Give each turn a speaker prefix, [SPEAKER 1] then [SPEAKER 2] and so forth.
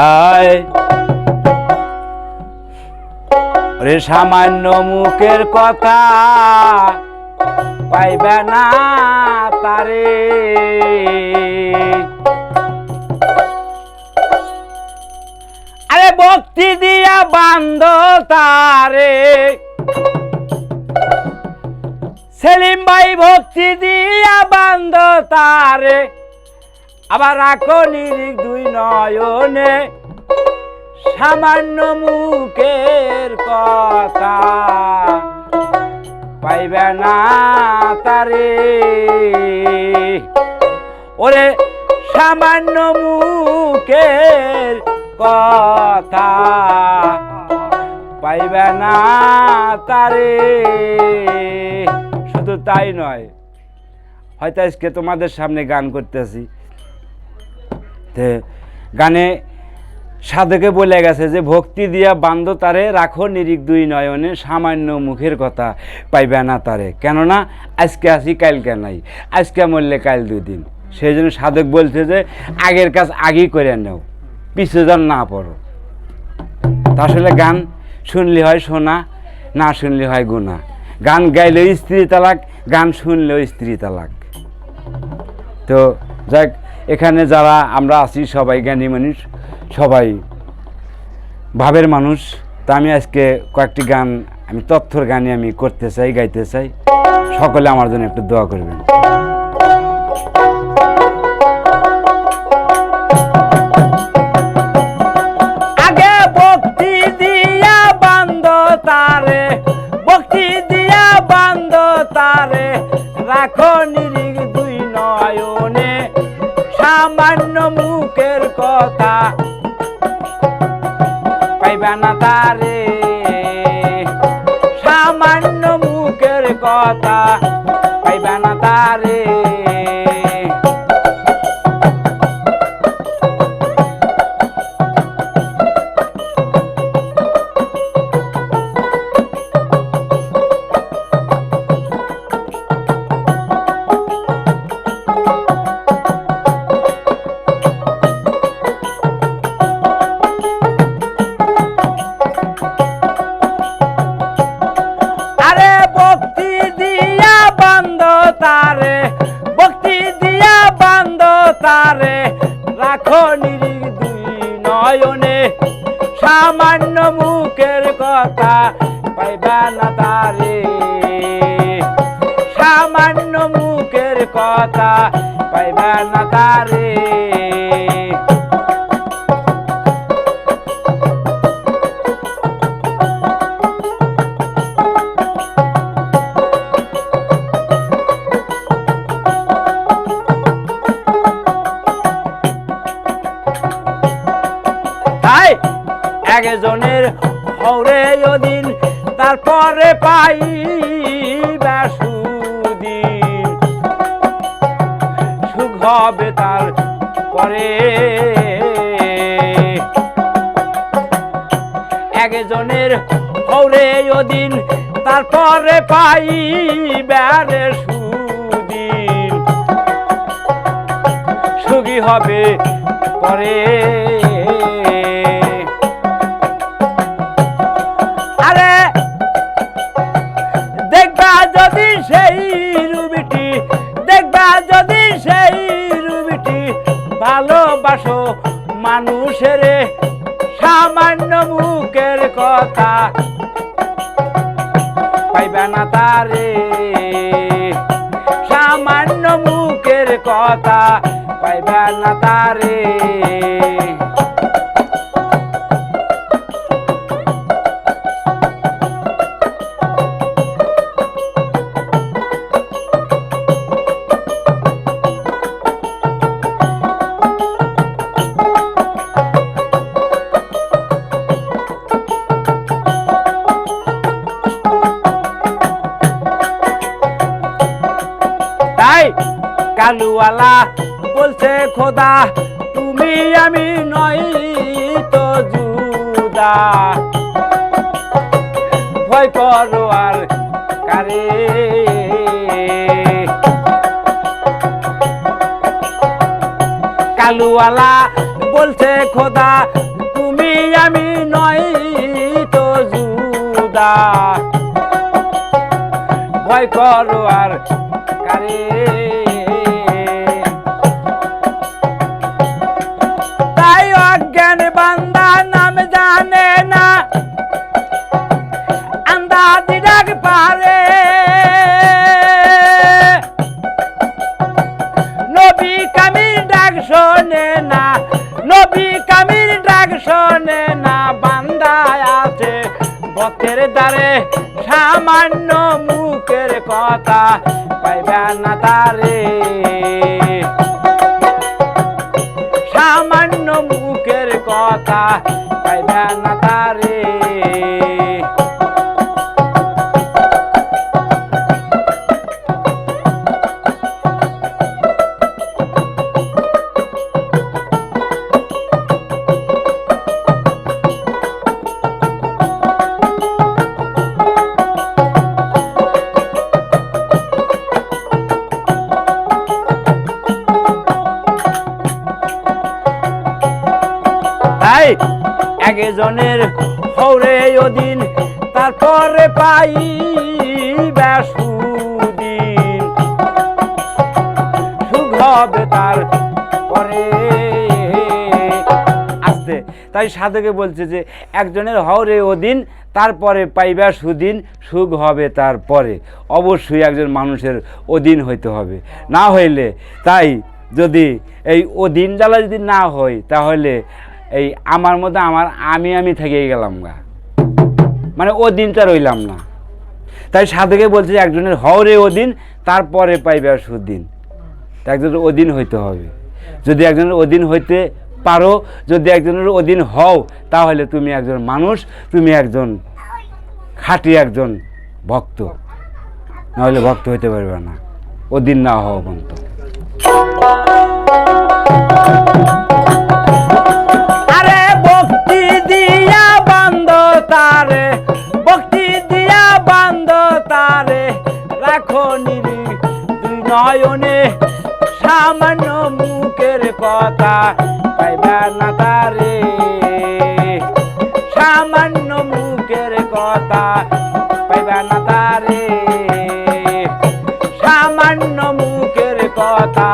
[SPEAKER 1] আয়। রে সামান্য মুখের কথা পাইবে না তারে। আরে ভক্তি দিয়া বান্ধ তারে। সেলিম ভাই ভক্তি দিয়া বান্ধ তারে। আবার রাখো দুই নয়নে সামান্য মুখের কথা। পাইবে না তারে। ওরে সামান্য মুখের কথা। পাইবে না তারে। শুধু তাই নয়, হয়তো আজকে তোমাদের সামনে গান করতেছি। গানে সাধকে বলে গেছে যে, ভক্তি দিয়া বান্ধ তারে রাখো নিরিক দুই নয়নে, সামান্য মুখের কথা পাইবে না তারে। কেননা, আজকে আসি কালকে নাই। আজকে মরলে কাল দুই দিন। সেই জন্য সাধক বলছে যে, আগের কাজ আগেই করে নেও, পিছু যেন না পড়ো। তা আসলে গান শুনলে হয় শোনা, না শুনলে হয় গুণা। গান গাইলেও স্ত্রী তালাক, গান শুনলেও স্ত্রী তালাক। তো যাক এখানে যারা আমরা আছি, সবাই জ্ঞানী মানুষ, সবাই ভাবের মানুষ। তা আমি আজকে কয়েকটি গান, আমি তথ্যর গানে আমি করতে চাই, গাইতে চাই। সকলে আমার জন্য একটু দোয়া করবেন। আগে মুখের কথা পাইবা না তারে। সামান্য মুখের কথা পাইবা না তারে। তারে ভক্তি দিয়া বান্ধ তারে, রাখো নিরিগ দুই নয়নে। সামান্য মুখের কথা পাইবা না তারে। সামান্য মুখের কথা পাইবা না তারে। একজনের হরে ওদিন তারপরে পাই সুখ হবে তার পরে। একজনের হরে ওদিন তারপরে পাই বেড়ে সুদিন। সুখী হবে পরে। মানুষের সামান্য মুখের কথা। পাইবা না তারে সামান্য মুখের কথা। পাইবা না তারে তাই কালুওয়ালা বলছে, খোদা, তুমি আমি নই তো জুদা। ভয় করো আর কারে। কালুওয়ালা বলছে, খোদা, তুমি আমি নই তো জুদা। ভয় করো আর তাই অজ্ঞান বান্দা নাম জানে না। আন্দাজি ডাক পারে। নবী কামির ডাক শোনে না, নবী কামির ডাক শোনে না বান্দায় আছে পথের দ্বারে, সামান্য মুখের কথা। পাইবে না তারে একজনের হৌরে ওদিন, তারপরে পাই সুদিন সুখ তার পরে। আসতে। তাই সাধকে বলছে যে, একজনের হওরে ওদিন, তারপরে পাইবা সুদিন সুখ হবে তারপরে অবশ্যই একজন মানুষের অধীন হইতে হবে। না হইলে তাই যদি এই অধীন জ্বালা যদি না হয়, তাহলে এই আমার মধ্যে আমার আমি আমি থেকে গেলাম গা। মানে ও দিনটা রইলাম না। তাই সাধকে বলছে একজনের হওরে অধীন তারপরে পাইবে আর সুদিন একজনের অধীন হইতে হবে। যদি একজনের অধীন হইতে পারো, যদি একজনের অধীন হও, তাহলে তুমি একজন মানুষ, তুমি একজন খাঁটি একজন ভক্ত। নাহলে ভক্ত হইতে পারবে না। অধীন না হও পর্যন্ত তারে রাখো নিরি নয়নে, সামান্য মুখের কথা পাইবা না তারে। সামান্য মুখের কথা পাইবা না তারে। সামান্য মুখের কথা